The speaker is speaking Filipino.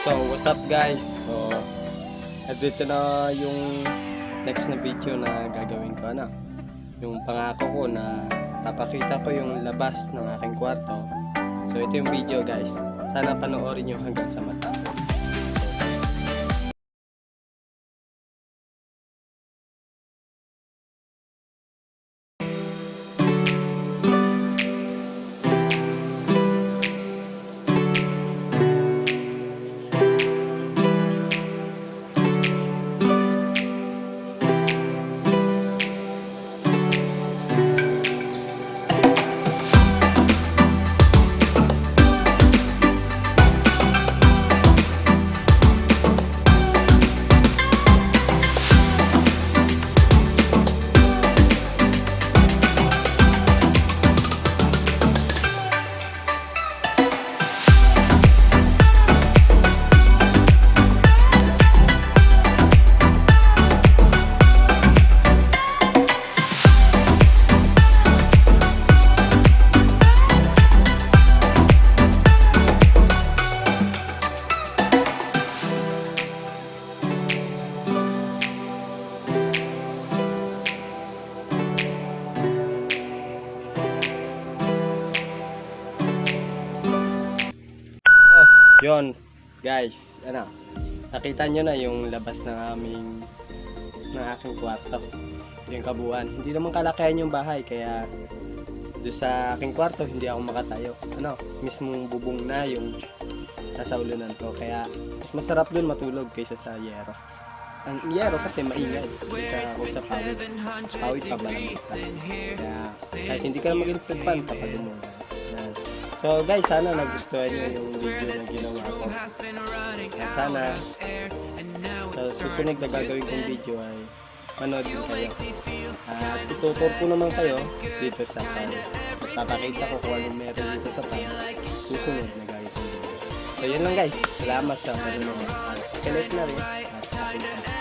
What's up guys? So, dito na yung next na video na gagawin ko ano. Yung pangako ko na papakita ko yung labas ng aking kwarto. So ito yung video guys. Sana panoorin nyo hanggang sa matapos. Yon guys, ano, nakita nyo na yung labas ng aming ng aking kwarto. Yung kabuuan. Hindi naman kalakihan yung bahay, kaya doon sa aking kwarto, hindi ako makatayo. Ano, mismong bubong na yung nasa ulunan ko. Kaya, mas masarap doon matulog kaysa sa yero. Ang yero kasi maingay. Kaya ako sa pawit. Pawit pa malamig ka. Kaya, kahit hindi ka na mag-input fan, kapag mo. So guys, sana nagustuhan nyo yung video na ginawa ko. At sana sa susunod na gagawin kong video ay manood din kayo. At tututor ko naman kayo dito sa pan. Papakita ko kung anong meron dito sa pan. Susunod na gagawin kong video. So yun lang guys. Salamat sa panonood. Kilit na rin. At aking